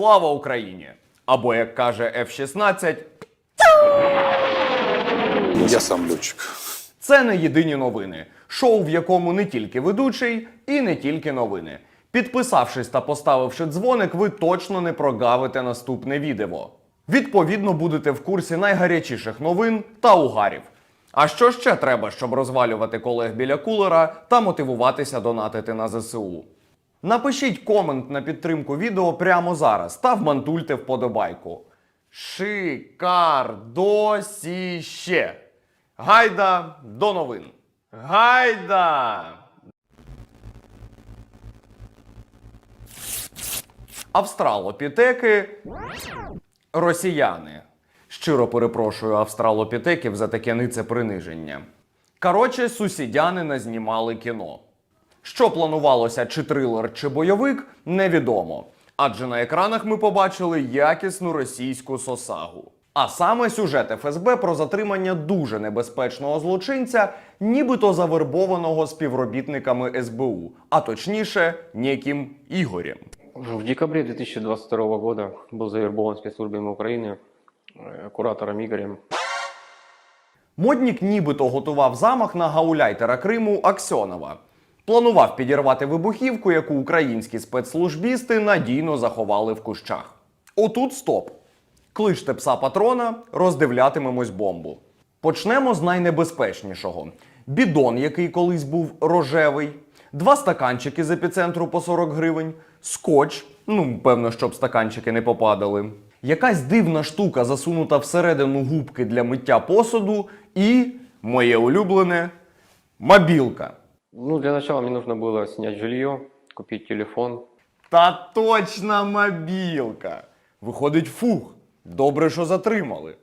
Слава Україні! Або як каже F-16, Я сам летчик. Це не єдині новини. Шоу, в якому не тільки ведучий і не тільки новини. Підписавшись та поставивши дзвоник, ви точно не прогавите наступне відео. Відповідно, будете в курсі найгарячіших новин та угарів. А що ще треба, щоб розвалювати колег біля кулера та мотивуватися донатити на ЗСУ? Напишіть комент на підтримку відео прямо зараз та вмантульте вподобайку. Шикардосіще! Гайда до новин! Гайда! Австралопітеки росіяни. Щиро перепрошую австралопітеків за таке нице приниження. Коротше, сусідяни назнімали кіно. Що планувалося, чи трилер, чи бойовик, невідомо. Адже на екранах ми побачили якісну російську сосагу. А саме сюжет ФСБ про затримання дуже небезпечного злочинця, нібито завербованого співробітниками СБУ, а точніше, неким Ігорем. В декабре 2022 года был завербован спецслужбами Украины э, куратором Игорем. Моднік нібито готував замах на гауляйтера Криму Аксьонова. Планував підірвати вибухівку, яку українські спецслужбісти надійно заховали в кущах. Отут стоп. Кличте пса патрона, роздивлятимемось бомбу. Почнемо з найнебезпечнішого: бідон, який колись був рожевий, два стаканчики з епіцентру по 40 гривень, скотч, ну певно, щоб стаканчики не попадали. Якась дивна штука засунута всередину губки для миття посуду, і моє улюблене мобілка. Ну, для начала мне нужно было снять жилье, купить телефон. Та точна мобілка. Виходить, фух. Добре, що затримали.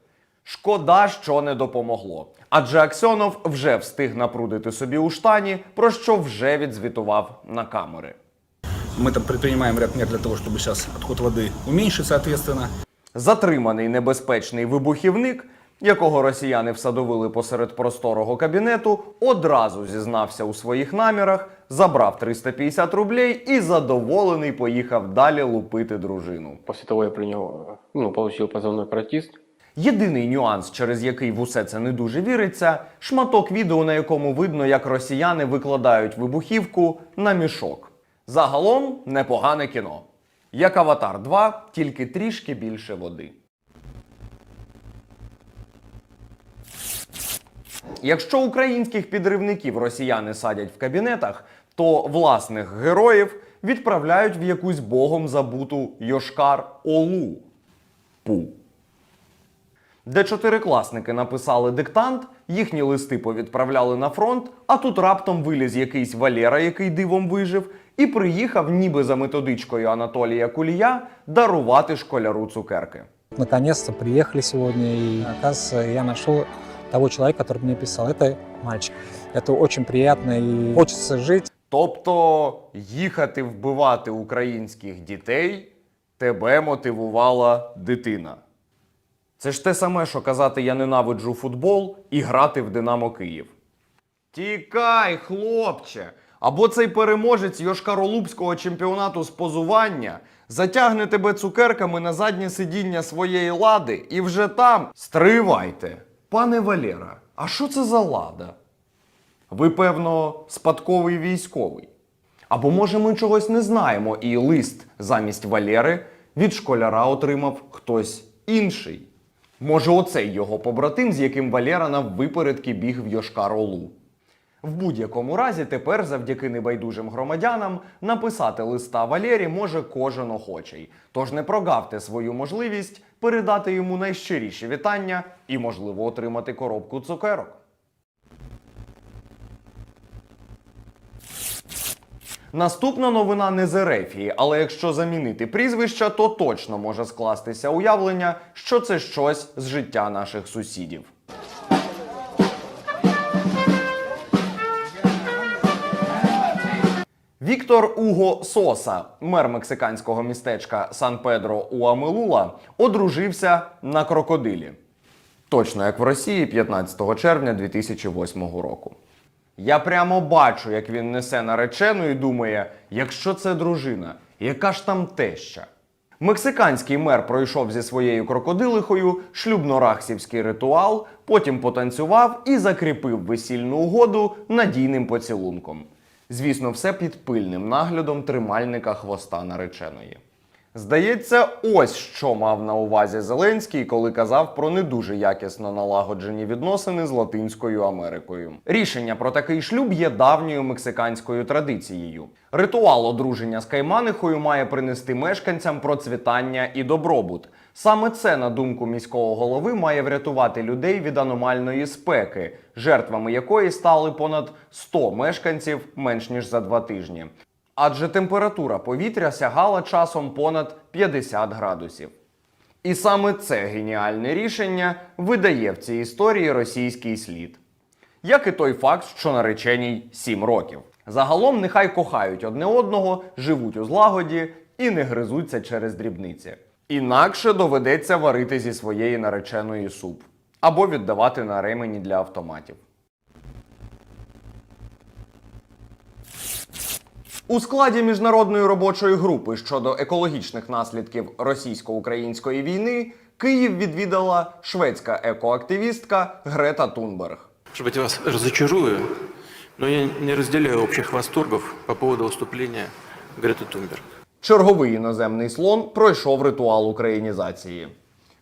Шкода, що не допомогло. Адже Аксьонов вже встиг напрудити собі у штані, про що вже відзвітував на камери. Мы там предпринимаем ряд мер для того, чтобы сейчас отход воды уменьшить, соответственно. Затриманий небезпечний вибухівник, якого росіяни всадовили посеред просторого кабінету, одразу зізнався у своїх намірах, забрав 350 рублей і задоволений поїхав далі лупити дружину. После того я принял, э, ну, получил позывной протист. Єдиний нюанс, через який в усе це не дуже віриться, шматок відео, на якому видно, як росіяни викладають вибухівку на мішок. Загалом непогане кіно. Як Аватар 2, тільки трішки більше води. Якщо українських підривників росіяни садять в кабінетах, то власних героїв відправляють в якусь богом забуту Йошкар Олу. Пу. Де чотирикласники написали диктант, їхні листи повідправляли на фронт, а тут раптом виліз якийсь Валера, який дивом вижив, і приїхав, ніби за методичкою Анатолія Кулія, дарувати школяру цукерки. Наконец-то приехали сегодня, и оказывается, я нашел того человека, который мне писал. Это мальчик. Это очень приятно, и хочется жить. Тобто їхати вбивати українських дітей тебе мотивувала дитина. Це ж те саме, що казати я ненавиджу футбол і грати в Динамо Київ. Тікай, хлопче! Або цей переможець Йошкаролубського чемпіонату з позування затягне тебе цукерками на заднє сидіння своєї лади і вже там стривайте. Пане Валера, а що це за лада? Ви, певно, спадковий військовий. Або може ми чогось не знаємо, і лист замість Валери від школяра отримав хтось інший. Може, оцей його побратим, з яким Валера на випередки біг в Йошкар-Олу. В будь-якому разі, тепер, завдяки небайдужим громадянам, написати листа Валері може кожен охочий. Тож не прогавте свою можливість передати йому найщиріші вітання і, можливо, отримати коробку цукерок. Наступна новина не з Ерефії, але якщо замінити прізвища, то точно може скластися уявлення, що це щось з життя наших сусідів. Віктор Уго Соса, мер мексиканського містечка Сан Педро Уамелула, одружився на крокодилі. Точно як в Росії 15 червня 2008 року. Я прямо бачу, як він несе наречену і думає, якщо це дружина, яка ж там теща? Мексиканський мер пройшов зі своєю крокодилихою шлюбно-рахсівський ритуал, потім потанцював і закріпив весільну угоду надійним поцілунком. Звісно, все під пильним наглядом тримальника хвоста нареченої. Здається, ось що мав на увазі Зеленський, коли казав про не дуже якісно налагоджені відносини з Латинською Америкою. Рішення про такий шлюб є давньою мексиканською традицією. Ритуал одруження з кайманихою має принести мешканцям процвітання і добробут. Саме це, на думку міського голови, має врятувати людей від аномальної спеки, жертвами якої стали понад 100 мешканців менш ніж за два тижні адже температура повітря сягала часом понад 50 градусів. І саме це геніальне рішення видає в цій історії російський слід. Як і той факт, що нареченій 7 років. Загалом нехай кохають одне одного, живуть у злагоді і не гризуться через дрібниці. Інакше доведеться варити зі своєї нареченої суп або віддавати на ремені для автоматів. У складі міжнародної робочої групи щодо екологічних наслідків російсько-української війни Київ відвідала шведська екоактивістка Грета Тунберг. Может быть, я вас разочарую, но я не разделяю общих восторгов по поводу выступления Греты Тунберг. Черговий іноземний слон пройшов ритуал українізації: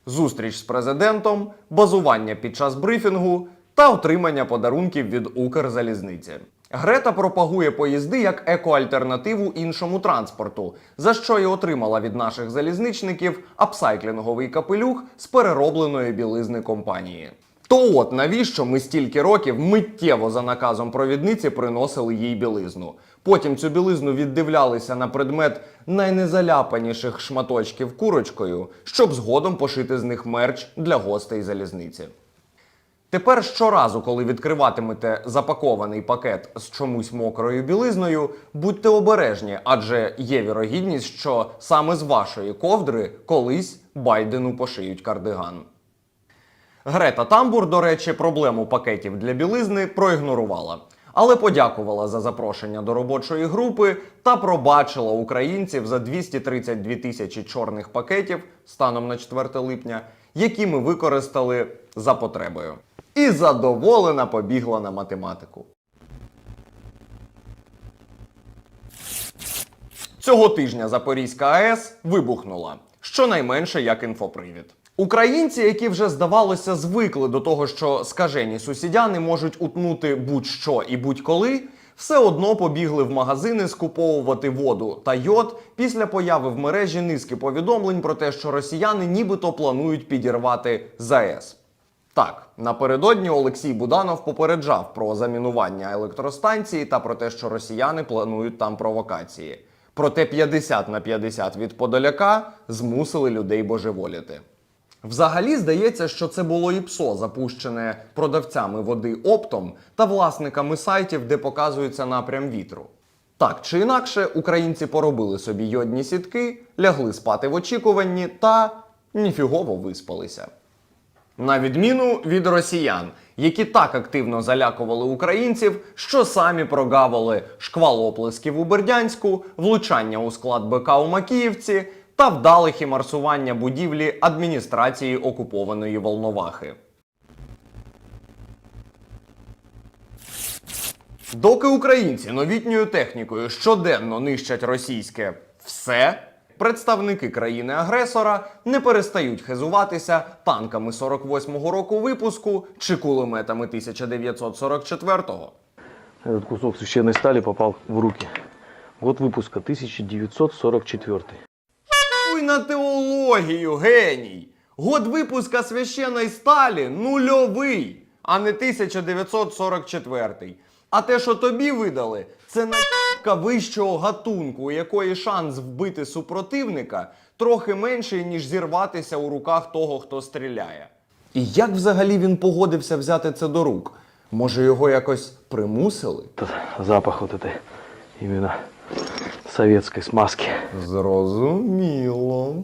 зустріч з президентом, базування під час брифінгу та отримання подарунків від Укрзалізниці. Грета пропагує поїзди як екоальтернативу іншому транспорту, за що й отримала від наших залізничників апсайклінговий капелюх з переробленої білизни компанії. То от навіщо ми стільки років миттєво за наказом провідниці приносили їй білизну. Потім цю білизну віддивлялися на предмет найнезаляпаніших шматочків курочкою, щоб згодом пошити з них мерч для гостей залізниці. Тепер щоразу, коли відкриватимете запакований пакет з чомусь мокрою білизною, будьте обережні, адже є вірогідність, що саме з вашої ковдри колись Байдену пошиють кардиган. Грета Тамбур, до речі, проблему пакетів для білизни проігнорувала, але подякувала за запрошення до робочої групи та пробачила українців за 232 тисячі чорних пакетів станом на 4 липня, які ми використали за потребою. І задоволена побігла на математику. Цього тижня Запорізька АЕС вибухнула, щонайменше як інфопривід. Українці, які вже здавалося звикли до того, що скажені сусідяни можуть утнути будь-що і будь-коли, все одно побігли в магазини скуповувати воду та йод після появи в мережі низки повідомлень про те, що росіяни нібито планують підірвати ЗАЕС. Так, напередодні Олексій Буданов попереджав про замінування електростанції та про те, що росіяни планують там провокації. Проте 50 на 50 від Подоляка змусили людей божеволіти. Взагалі здається, що це було і ПСО, запущене продавцями води оптом та власниками сайтів, де показується напрям вітру. Так чи інакше, українці поробили собі йодні сітки, лягли спати в очікуванні та ніфігово виспалися. На відміну від росіян, які так активно залякували українців, що самі прогавили шквал оплесків у Бердянську, влучання у склад БК у Макіївці та вдале хімарсування будівлі адміністрації окупованої Волновахи. Доки українці новітньою технікою щоденно нищать російське все, представники країни-агресора не перестають хизуватися танками 48-го року випуску чи кулеметами 1944-го. Этот кусок священной стали попал в руки. Год выпуска 1944. Ой на теологію, геній! Год випуска священої сталі нульовий, а не 1944. А те, що тобі видали, це на вищого гатунку, у якої шанс вбити супротивника трохи менший, ніж зірватися у руках того, хто стріляє. І як взагалі він погодився взяти це до рук? Може, його якось примусили? Запах от этой именно советской смазки. Зрозуміло.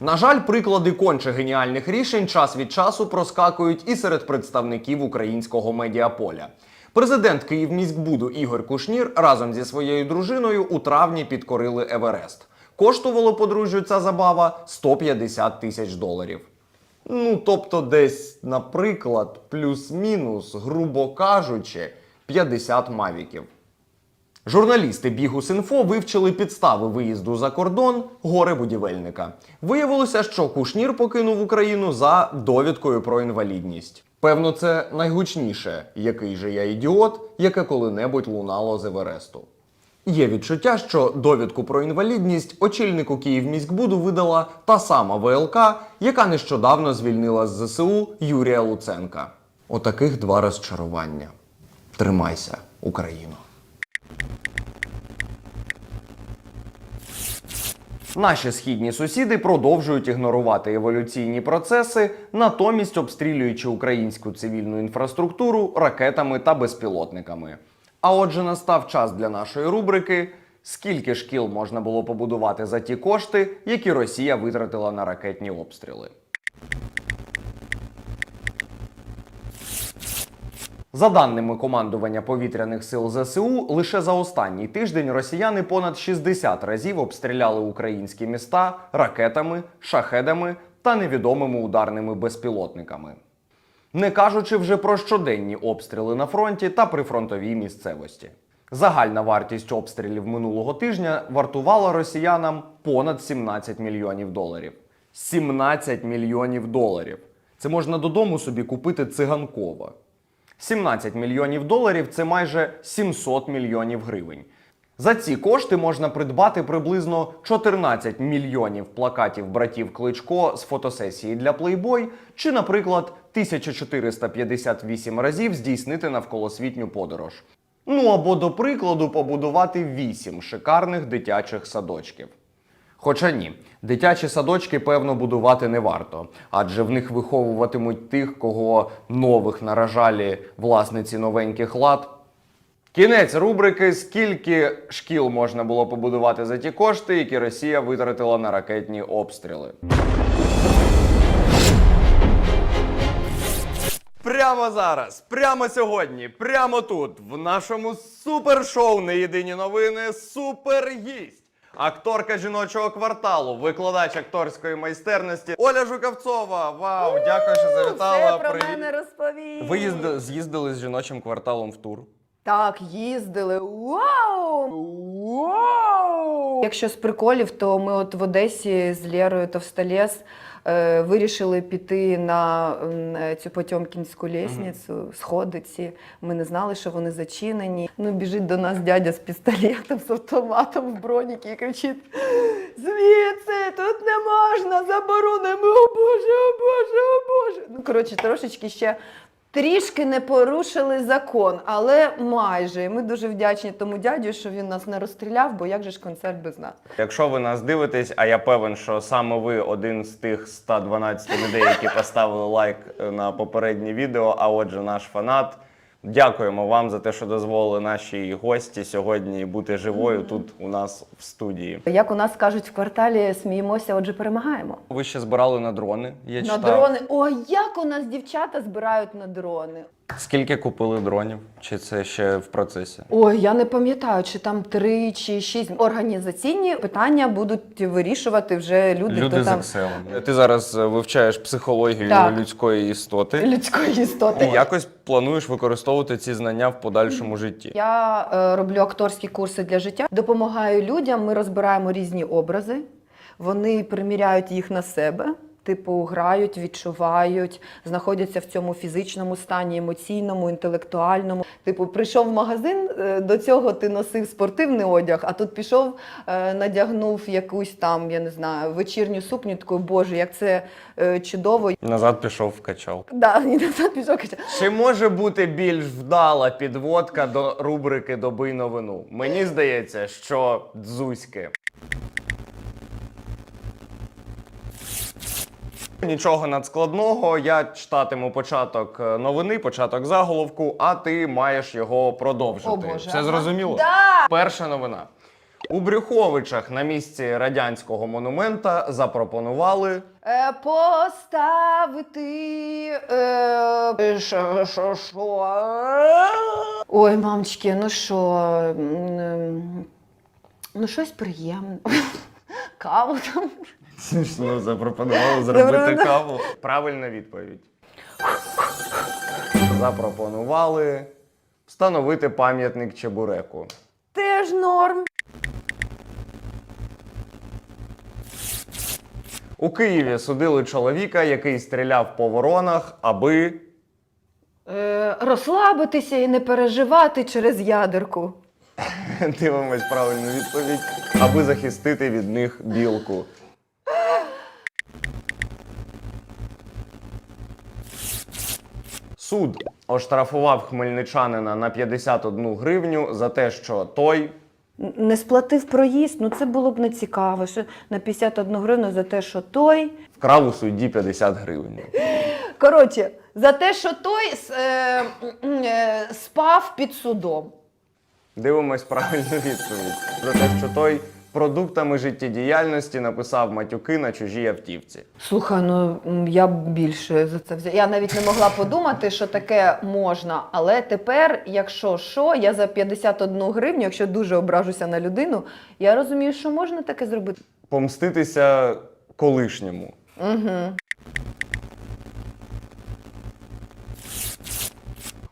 На жаль, приклади конче геніальних рішень час від часу проскакують і серед представників українського медіаполя. Президент Київміськбуду Ігор Кушнір разом зі своєю дружиною у травні підкорили Еверест. Коштувало подружжю ця забава 150 тисяч доларів. Ну, тобто, десь, наприклад, плюс-мінус, грубо кажучи, 50 мавіків. Журналісти бігу Синфо вивчили підстави виїзду за кордон горе будівельника. Виявилося, що Кушнір покинув Україну за довідкою про інвалідність. Певно, це найгучніше, який же я ідіот, яке коли-небудь лунало з Евересту. Є відчуття, що довідку про інвалідність очільнику Київміськбуду видала та сама ВЛК, яка нещодавно звільнила з ЗСУ Юрія Луценка. Отаких два розчарування. Тримайся, Україно. Наші східні сусіди продовжують ігнорувати еволюційні процеси, натомість обстрілюючи українську цивільну інфраструктуру ракетами та безпілотниками. А отже, настав час для нашої рубрики: скільки шкіл можна було побудувати за ті кошти, які Росія витратила на ракетні обстріли. За даними командування повітряних сил ЗСУ, лише за останній тиждень росіяни понад 60 разів обстріляли українські міста ракетами, шахедами та невідомими ударними безпілотниками. Не кажучи вже про щоденні обстріли на фронті та прифронтовій місцевості. Загальна вартість обстрілів минулого тижня вартувала росіянам понад 17 мільйонів доларів. 17 мільйонів доларів. Це можна додому собі купити циганкова. 17 мільйонів доларів це майже 700 мільйонів гривень. За ці кошти можна придбати приблизно 14 мільйонів плакатів братів Кличко з фотосесії для Playboy чи, наприклад, 1458 разів здійснити навколосвітню подорож. Ну або, до прикладу, побудувати 8 шикарних дитячих садочків. Хоча ні, дитячі садочки, певно, будувати не варто, адже в них виховуватимуть тих, кого нових наражалі власниці новеньких лад. Кінець рубрики: скільки шкіл можна було побудувати за ті кошти, які Росія витратила на ракетні обстріли. Прямо зараз, прямо сьогодні, прямо тут, в нашому супершоу «Не єдині новини Супергість. Акторка жіночого кварталу, викладач акторської майстерності Оля Жукавцова. Вау, дякую, що завітала. Все про Привіт. мене розповів. Ви їзди- з'їздили з жіночим кварталом в тур. Так, їздили. Вау! Вау! Якщо з приколів, то ми от в Одесі з Лєрою Товстолєс вирішили піти на е, цю Потьомкінську лісницю, сходиці. Ми не знали, що вони зачинені. Ну, біжить до нас дядя з пістолетом, з автоматом в броніки і кричить: Звідси, тут не можна, заборонено, о Боже, о Боже, о Боже. Ну, коротше, трошечки ще Трішки не порушили закон, але майже. І ми дуже вдячні тому дядю, що він нас не розстріляв, бо як же ж концерт без нас? Якщо ви нас дивитесь, а я певен, що саме ви один з тих 112 людей, які поставили лайк е, на попереднє відео, а отже, наш фанат. Дякуємо вам за те, що дозволили нашій гості сьогодні бути живою тут у нас в студії. Як у нас кажуть в кварталі, сміємося, отже, перемагаємо. Ви ще збирали на дрони. Я на читав. дрони. О, як у нас дівчата збирають на дрони. Скільки купили дронів? Чи це ще в процесі? Ой, я не пам'ятаю, чи там три чи шість організаційні питання будуть вирішувати вже люди, Люди хто з там Excel. Ти зараз е, вивчаєш психологію Так. людської істоти людської істоти. і якось плануєш використовувати ці знання в подальшому житті. Я е, роблю акторські курси для життя, допомагаю людям. Ми розбираємо різні образи, вони приміряють їх на себе. Типу, грають, відчувають, знаходяться в цьому фізичному стані, емоційному, інтелектуальному. Типу, прийшов в магазин, е, до цього ти носив спортивний одяг, а тут пішов, е, надягнув якусь там, я не знаю, вечірню сукню, такою, боже, як це е, чудово. Назад пішов в качал. Да, і назад пішов. каже, Чи може бути більш вдала підводка до рубрики Добий новину? Мені здається, що дзузьки. Нічого надскладного. Я читатиму початок е, новини, початок заголовку, а ти маєш його продовжити. О, Боже, Все зрозуміло? Да! Перша новина. У Брюховичах на місці радянського монумента запропонували Е, поставити. Е, що, що, що? Ой, мамочки, ну що? Ну, щось приємне. Каву там. Смішно запропонували зробити Добре. каву. Правильна відповідь. Запропонували встановити пам'ятник Чебуреку. Теж норм. У Києві судили чоловіка, який стріляв по воронах, аби Е, розслабитися і не переживати через ядерку. дивимось правильну відповідь, аби захистити від них білку. Суд оштрафував хмельничанина на 51 гривню за те, що той Не сплатив проїзд, ну це було б не цікаво. Що на 51 гривну за те, що той. вкрав у судді 50 гривень. Коротше, за те, що той е, е, спав під судом. Дивимось правильну відповідь. За те, що той продуктами життєдіяльності написав матюки на чужій автівці. Слухай, ну я б більше за це взяла. Я навіть не могла подумати, що таке можна. Але тепер, якщо що, я за 51 гривню, якщо дуже ображуся на людину, я розумію, що можна таке зробити. Помститися колишньому. Угу.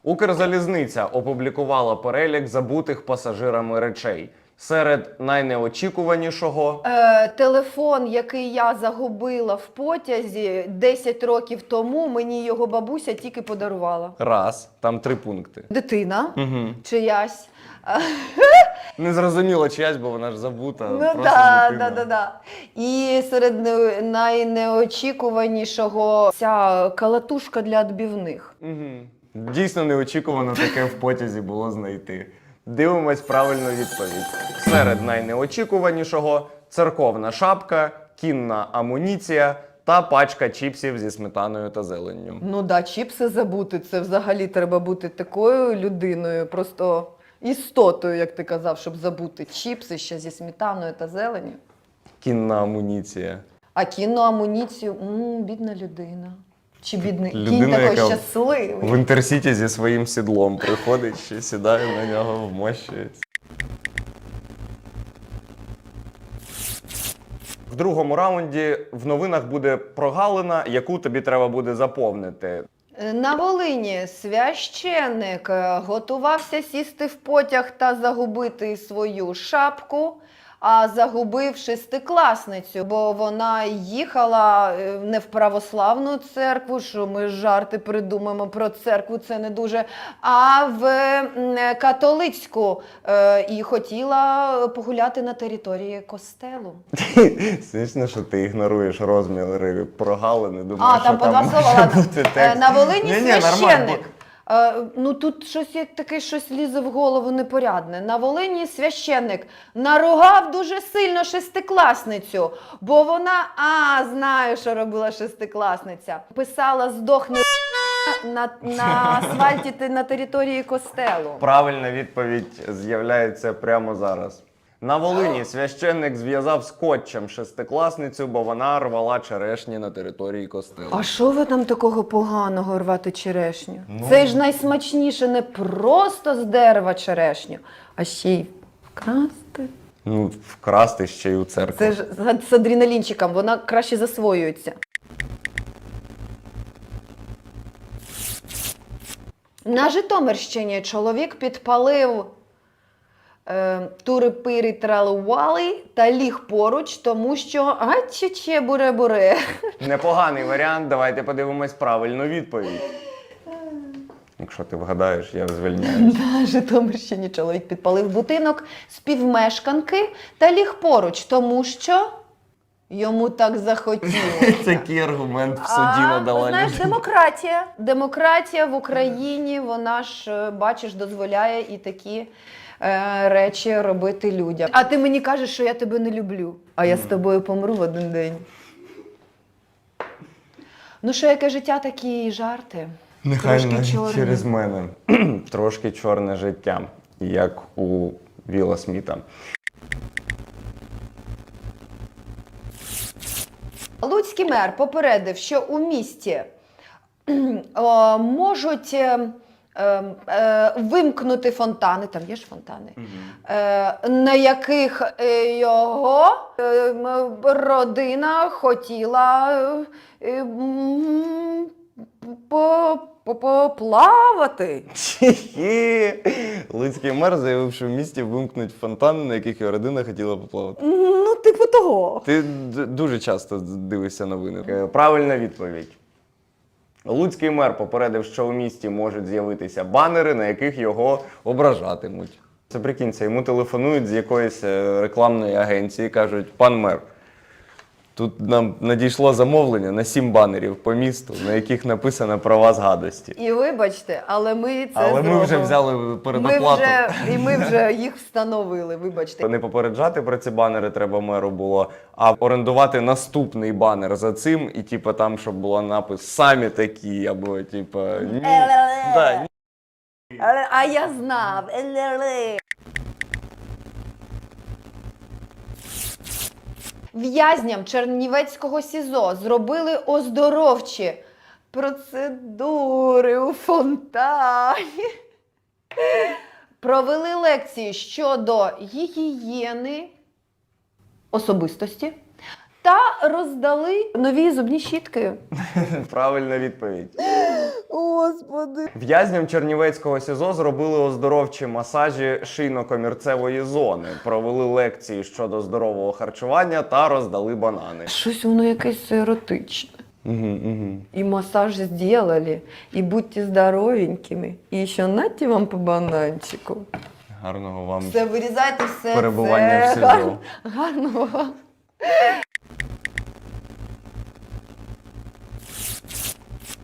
Укрзалізниця опублікувала перелік забутих пасажирами речей. Серед найнеочікуванішого Е, телефон, який я загубила в потязі 10 років тому, мені його бабуся тільки подарувала. раз, там три пункти. Дитина Угу. чиясь. Не зрозуміло чиясь, бо вона ж забута. Ну просто да, дитина. да, да, да. І серед не- найнеочікуванішого ця калатушка для відбивних. Угу. Дійсно неочікувано таке в потязі було знайти. Дивимось правильну відповідь. Серед найнеочікуванішого церковна шапка, кінна амуніція та пачка чіпсів зі сметаною та зеленню. Ну да, чіпси забути. Це взагалі треба бути такою людиною, просто істотою, як ти казав, щоб забути чіпси ще зі сметаною та зеленю. Кінна амуніція. А кінну амуніцію, м, бідна людина. Чи бідний кінь Людина, такий яка щасливий. В інтерсіті зі своїм сідлом приходить, ще сідає на нього, вмощується. В другому раунді в новинах буде прогалина, яку тобі треба буде заповнити. На Волині священник е, готувався сісти в потяг та загубити свою шапку, а загубив шестикласницю, бо вона їхала е, не в православну церкву, що ми жарти придумаємо про церкву, це не дуже, а в католицьку е, і хотіла погуляти на території костелу. Смішно, що ти ігноруєш розміри прогалини. Думаєш, А, там що по два слова. На Волині священник. Е, Ну тут щось як таке щось лізе в голову непорядне. На Волині священник наругав дуже сильно шестикласницю, бо вона, а знаю, що робила шестикласниця. Писала здохни на, на асфальті на території костелу. Правильна відповідь з'являється прямо зараз. На Волині священник зв'язав скотчем шестикласницю, бо вона рвала черешні на території костелу. А що ви там такого поганого рвати черешню? Ну. Це ж найсмачніше не просто з дерева черешню, а ще й вкрасти. Ну, вкрасти ще й у церкву. Це ж з- адреналінчиком, вона краще засвоюється. На Житомирщині чоловік підпалив тури-пири тралували та ліг поруч, тому що ачече буре-буре. Непоганий варіант. Давайте подивимось правильну відповідь. Якщо ти вгадаєш, я звільняюсь. На Житомирщині чоловік підпалив будинок співмешканки та ліг поруч, тому що йому так захотілося. Такий аргумент в суді А, надала знаєш, людина. демократія. Демократія в Україні, вона ж, е, бачиш, дозволяє і такі е, Е, речі робити людям. А ти мені кажеш, що я тебе не люблю, а я з тобою помру в один день. Ну, що яке життя, такі жарти. Нехай Трошки навіть чорні. через мене. Трошки чорне життя, як у Віла Сміта. Луцький мер попередив, що у місті о, можуть е, е, е, вимкнути фонтани, там є ж фонтани, е, на яких е, його е, родина хотіла е, по- по- поплавати. Луцький мер заявив, що в місті вимкнуть фонтани, на яких його родина хотіла поплавати. Ну, типу того. Ти дуже часто дивишся новини. Е, Правильна відповідь. Луцький мер попередив, що у місті можуть з'явитися банери, на яких його ображатимуть. Це прикінця йому телефонують з якоїсь е, рекламної агенції, кажуть: пан мер, тут нам надійшло замовлення на сім банерів по місту, на яких написано про вас гадості. І вибачте, але ми це Але ми зробимо. вже взяли Ми передоплату. вже, і ми вже їх встановили, вибачте. Не попереджати про ці банери треба меру було, а орендувати наступний банер за цим, і типу там, щоб було напис самі такі, або типу ні. Да, ні. Але, а я знав. В'язням Чернівецького СІЗО зробили оздоровчі процедури у фонтані. Провели лекції щодо гігієни особистості та роздали нові зубні щітки. Правильна відповідь. Господи. В'язням Чернівецького СІЗО зробили оздоровчі масажі шийно-комірцевої зони, провели лекції щодо здорового харчування та роздали банани. Щось воно якесь еротичне. Угу, угу. И массаж сделали, и будьте здоровенькими. І ще нате вам по бананчику. Гарного вам Все, вирізайте все. перебування в це. СІЗО. Гарного вам.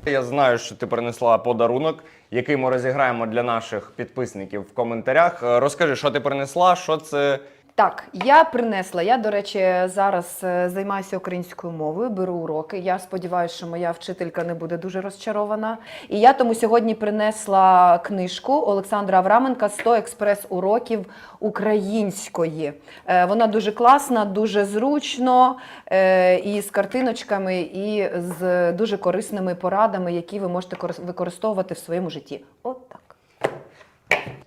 Я знаю, що ти принесла подарунок, який ми розіграємо для наших підписників в коментарях. Е, Розкажи, що ти принесла, що це. Так, я принесла. Я, до речі, зараз е, займаюся українською мовою, беру уроки. Я сподіваюся, що моя вчителька не буде дуже розчарована. І я тому сьогодні принесла книжку Олександра Авраменка «100 експрес-уроків української. Е, Вона дуже класна, дуже зручно, е, і з картиночками, і з дуже корисними порадами, які ви можете корис- використовувати в своєму житті. От.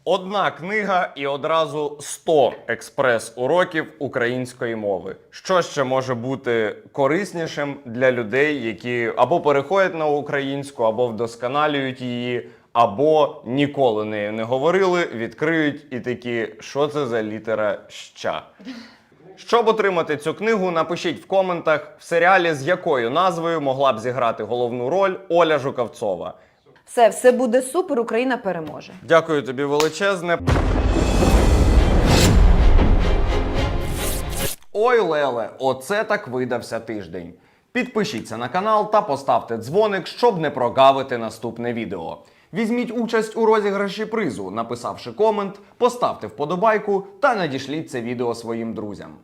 Одна книга і одразу 100 експрес-уроків української мови. Що ще може бути кориснішим для людей, які або переходять на українську, або вдосконалюють її, або ніколи нею не говорили, відкриють і такі, що це за літера ща. Щоб отримати цю книгу, напишіть в коментах, в серіалі з якою назвою могла б зіграти головну роль Оля Жукавцова. Все, все буде супер, Україна переможе. Дякую тобі величезне. Ой, Леле, оце так видався тиждень. Підпишіться на канал та поставте дзвоник, щоб не прогавити наступне відео. Візьміть участь у розіграші призу, написавши комент, поставте вподобайку та надішліть це відео своїм друзям.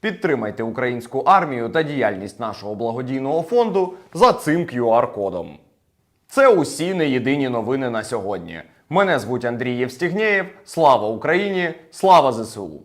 Підтримайте українську армію та діяльність нашого благодійного фонду за цим QR-кодом. Це усі не єдині новини на сьогодні. Мене звуть Андрій Євстігнєєв. Слава Україні! Слава ЗСУ!